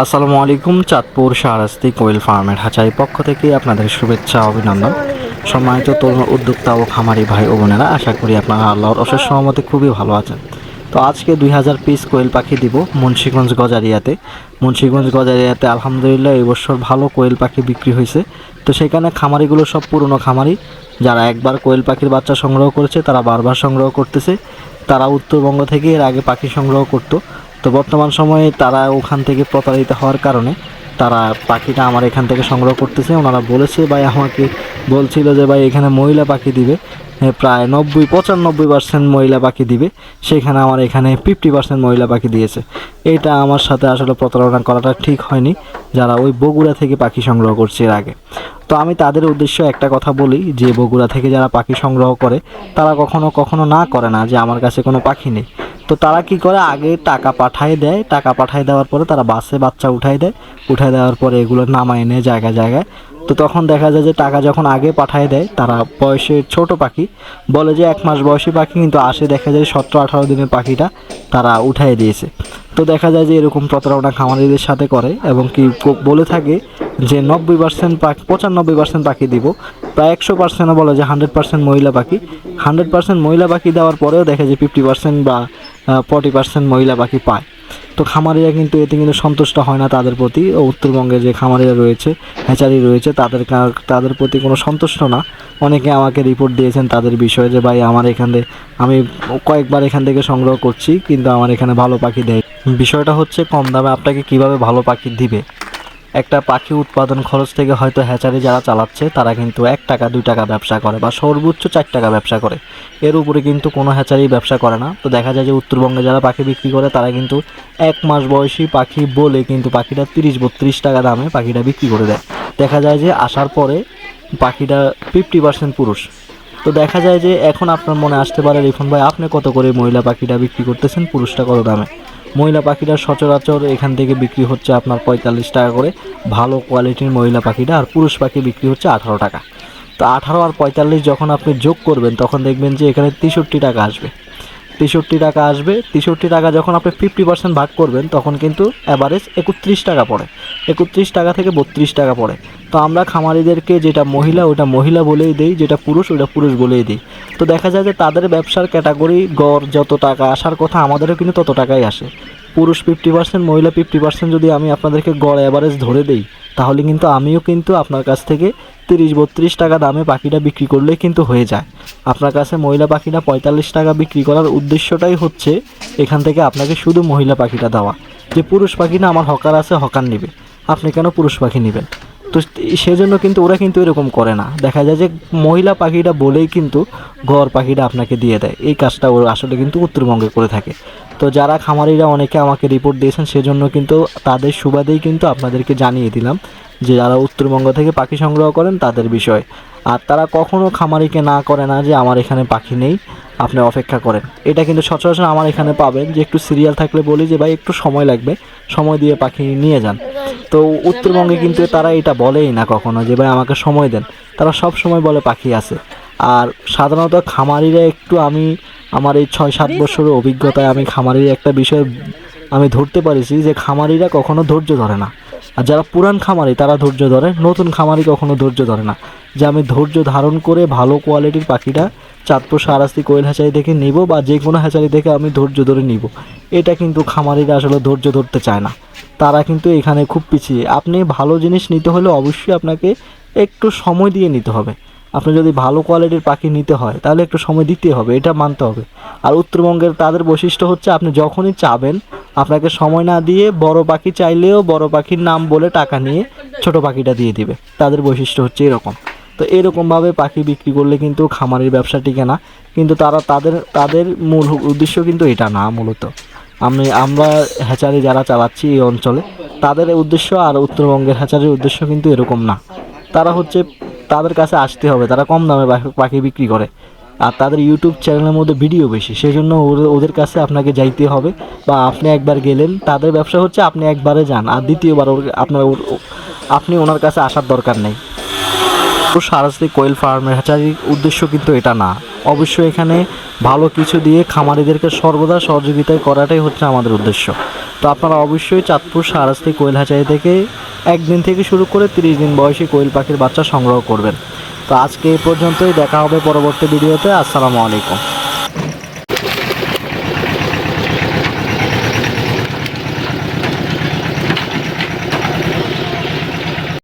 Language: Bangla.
আসসালামু আলাইকুম, চাঁদপুর শাহরাস্তি কোয়েল ফার্মের হাঁচাই পক্ষ থেকে আপনাদের শুভেচ্ছা, অভিনন্দন। সম্মানিত তরুণ উদ্যোক্তা ও খামারি ভাই ও বোনেরা, আশা করি আপনারা আল্লাহর অশেষ সহমতে খুবই ভালো আছেন। তো আজকে দুই হাজার পিস কোয়েল পাখি দিব মুন্সীগঞ্জ গজারিয়াতে। মুন্সীগঞ্জ গজারিয়াতে আলহামদুলিল্লাহ এই বছর ভালো কোয়েল পাখি বিক্রি হয়েছে। তো সেখানে খামারিগুলো সব পুরনো খামারি। যারা একবার কোয়েল পাখির বাচ্চা সংগ্রহ করেছে, তারা বারবার সংগ্রহ করতেছে। তারা উত্তরবঙ্গ থেকে এর আগে পাখি সংগ্রহ করতো। তো বর্তমান সময়ে তারা ওখান থেকে প্রতারিত হওয়ার কারণে তারা পাখিটা আমার এখান থেকে সংগ্রহ করতেছে। ওনারা বলেছে, ভাই, আমাকে বলছিল যে, ভাই, এখানে মহিলা পাখি দিবে। প্রায় নব্বই, পঁচানব্বই পার্সেন্ট মহিলা পাখি দিবে। সেখানে আমার এখানে ফিফটি পার্সেন্ট মহিলা পাখি দিয়েছে। এইটা আমার সাথে আসলে প্রতারণা করাটা ঠিক হয়নি, যারা ওই বগুড়া থেকে পাখি সংগ্রহ করছে এর আগে। তো আমি তাদের উদ্দেশ্য একটা কথা বলি, যে বগুড়া থেকে যারা পাখি সংগ্রহ করে, তারা কখনো কখনো না করে না যে, আমার কাছে কোনো পাখি নেই। তো তারা কি করে? আগে টাকা পাঠায় দেয়। টাকা পাঠায় দেওয়ার পরে তারা বাসে বাচ্চা উঠায় দেয়। উঠায় দেওয়ার পরে এগুলো নামায় নেয় জায়গায় জায়গায়। তো তখন দেখা যায় যে টাকা যখন আগে পাঠায় দেয়, তারা বয়সে ছোট পাখি। বলে যে এক মাস বয়সী পাখি, কিন্তু আসে দেখা যায় সতেরো আঠারো দিনের পাখিটা তারা উঠাই দিয়েছে। তো দেখা যায় যে এরকম প্রতারণা খামারিদের সাথে করে এবং কি বলে থাকে যে নব্বই পার্সেন্ট পাখি পঁচানব্বই পার্সেন্ট পাখি দিব। প্রায় একশো পার্সেন্টও বলে যে হান্ড্রেড পার্সেন্ট মহিলা পাখি। হান্ড্রেড পার্সেন্ট মহিলা পাখি দেওয়ার পরেও দেখা যায় ফিফটি পার্সেন্ট বা ফর্টি পার্সেন্ট মহিলা পাখি পায়। তো খামারিরা কিন্তু এতে কিন্তু সন্তুষ্ট হয় না তাদের প্রতি। উত্তরবঙ্গে যে খামারিরা রয়েছে, হ্যাচারি রয়েছে, তাদের তাদের প্রতি কোনো সন্তুষ্ট না। অনেকে আমাকে রিপোর্ট দিয়েছেন তাদের বিষয়ে যে, ভাই, আমার এখানে, আমি কয়েকবার এখান থেকে সংগ্রহ করছি, কিন্তু আমার এখানে ভালো পাখি দেয় বিষয়টা হচ্ছে কম দামে আপনাকে কীভাবে ভালো পাখি দিবে? একটা পাখি উৎপাদন খরচ থেকে হয়তো হ্যাচারি যারা চালাচ্ছে, তারা কিন্তু এক টাকা, দুই টাকা ব্যবসা করে বা সর্বোচ্চ চার টাকা ব্যবসা করে। এর উপরে কিন্তু কোনো হ্যাচারি ব্যবসা করে না। তো দেখা যায় যে উত্তরবঙ্গে যারা পাখি বিক্রি করে, তারা কিন্তু এক মাস বয়সী পাখি বলে কিন্তু পাখিটা তিরিশ, বত্রিশ টাকা দামে পাখিটা বিক্রি করে দেয়। দেখা যায় যে আসার পরে পাখিটা ফিফটি পার্সেন্ট পুরুষ। তো দেখা যায় যে এখন আপনার মনে আসতে পারে, রিফন ভাই, আপনি কত করে মহিলা পাখিটা বিক্রি করতেছেন? পুরুষটা কত দামে? মহিলা পাখিটা সচরাচর এখান থেকে বিক্রি হচ্ছে আপনার পঁয়তাল্লিশ টাকা করে। ভালো কোয়ালিটির মহিলা পাখিটা আর পুরুষ পাখি বিক্রি হচ্ছে আঠারো টাকা। তো আঠারো আর পঁয়তাল্লিশ যখন আপনি যোগ করবেন, তখন দেখবেন যে এখানে তেষট্টি টাকা আসবে। তেষট্টি টাকা আসবে। তেষট্টি টাকা যখন আপনি ফিফটি পার্সেন্ট ভাগ করবেন, তখন কিন্তু অ্যাভারেজ একত্রিশ টাকা পড়ে। একত্রিশ টাকা থেকে বত্রিশ টাকা পড়ে। তো আমরা খামারিদেরকে যেটা মহিলা, ওটা মহিলা বলেই দিই, যেটা পুরুষ, ওটা পুরুষ বলেই দিই। তো দেখা যায় যে তাদের ব্যবসার ক্যাটাগরি গড় যত টাকা, আসার কথা আমাদেরও কিন্তু তত টাকাই আসে। পুরুষ ফিফটি পার্সেন্ট মহিলা ফিফটি পার্সেন্ট যদি আমি আপনাদেরকে গড় অ্যাভারেজ ধরে দিই তাহলে কিন্তু আমিও কিন্তু আপনার কাছ থেকে তিরিশ বত্রিশ টাকা দামে পাখিটা বিক্রি করলেই কিন্তু হয়ে যায়। আপনার কাছে মহিলা পাখিটা পঁয়তাল্লিশ টাকা বিক্রি করার উদ্দেশ্যটাই হচ্ছে এখান থেকে আপনাকে শুধু মহিলা পাখিটা দেওয়া। যে পুরুষ পাখি না, আমার হকার আছে, হকার নেবে। আপনি কেন পুরুষ পাখি নেবেন? তো সেজন্য কিন্তু ওরা কিন্তু এরকম করে না। দেখা যায় যে মহিলা পাখিটা বলেই কিন্তু ঘর পাখিটা আপনাকে দিয়ে দেয়। এই কাজটা ওরা আসলে কিন্তু উত্তরবঙ্গে করে থাকে। তো যারা খামারিরা অনেকে আমাকে রিপোর্ট দিয়েছেন, সেজন্য কিন্তু তাদের সুবাদেই কিন্তু আপনাদেরকে জানিয়ে দিলাম যে যারা উত্তরবঙ্গ থেকে পাখি সংগ্রহ করেন তাদের বিষয়। আর তারা কখনও খামারিকে না করে না যে আমার এখানে পাখি নেই, আপনি অপেক্ষা করেন। এটা কিন্তু সচরাচর আমার এখানে পাবেন যে একটু সিরিয়াল থাকলে বলি যে, ভাই, একটু সময় লাগবে, সময় দিয়ে পাখি নিয়ে যান। তো উত্তরবঙ্গে কিন্তু তারা এটা বলেই না কখনো যে, ভাই, আমাকে সময় দেন। তারা সব সময় বলে পাখি আছে। আর সাধারণত খামারিরা একটু আমি আমার এই ছয় সাত বছরের অভিজ্ঞতায় আমি খামারির একটা বিষয় আমি ধরতে পারিছি যে খামারিরা কখনো ধৈর্য ধরে না। আর যারা পুরান খামারি তারা ধৈর্য ধরে নতুন খামারি কখনো ধৈর্য ধরে না। যে আমি ধৈর্য ধারণ করে ভালো কোয়ালিটির পাখিটা চাঁদপুর সারাস্তি কোয়েল হ্যাচারি থেকে নিব বা যে কোনো হ্যাচারি থেকে আমি ধৈর্য ধরে নিব। এটা কিন্তু খামারিরা আসলে ধৈর্য ধরতে চায় না। তারা কিন্তু এখানে খুব পিছিয়ে। আপনি ভালো জিনিস নিতে হলে অবশ্যই আপনাকে একটু সময় দিয়ে নিতে হবে। আপনি যদি ভালো কোয়ালিটির পাখি নিতে হয়, তাহলে একটু সময় দিতে হবে, এটা মানতে হবে। আর উত্তরবঙ্গের তাদের বৈশিষ্ট্য হচ্ছে, আপনি যখনই চাবেন, আপনাকে সময় না দিয়ে বড় পাখি চাইলেও বড় পাখির নাম বলে টাকা নিয়ে ছোট পাখিটা দিয়ে দিবে। তাদের বৈশিষ্ট্য হচ্ছে এরকম। তো এরকমভাবে পাখি বিক্রি করলে কিন্তু খামারের ব্যবসা টিকে না, কিন্তু তারা তাদের তাদের মূল উদ্দেশ্য কিন্তু এটা না মূলত। আমি, আমরা হ্যাচারি যারা চালাচ্ছি এই অঞ্চলে, তাদের উদ্দেশ্য আর উত্তরবঙ্গের হ্যাচারির উদ্দেশ্য কিন্তু এরকম না। তারা হচ্ছে তাদের কাছে আসতে হবে, তারা কম দামে পাখি- বিক্রি করে। আর তাদের ইউটিউব চ্যানেলের মধ্যে ভিডিও বেশি সেই জন্য ওদের- কাছে আপনাকে যাইতে হবে। বা আপনি একবার গেলেন, তাদের ব্যবসা হচ্ছে আপনি একবারে যান, আর দ্বিতীয়বার আপনার আপনি ওনার কাছে আসার দরকার নেই। সারাস্তি কোয়েল ফার্মের হ্যাচারির উদ্দেশ্য কিন্তু এটা না। অবশ্যই এখানে ভালো কিছু দিয়ে খামারিদেরকে সর্বদা সহযোগিতা করাটাই হচ্ছে আমাদের উদ্দেশ্য। তো আপনারা অবশ্যই চাঁদপুর সারাস্তি কোয়েল হাঁচাই থেকে একদিন থেকে শুরু করে তিরিশ দিন বয়সী কোয়েল পাখির বাচ্চা সংগ্রহ করবেন। তো আজকে এই পর্যন্তই, দেখা হবে পরবর্তী ভিডিওতে। আসসালামু আলাইকুম।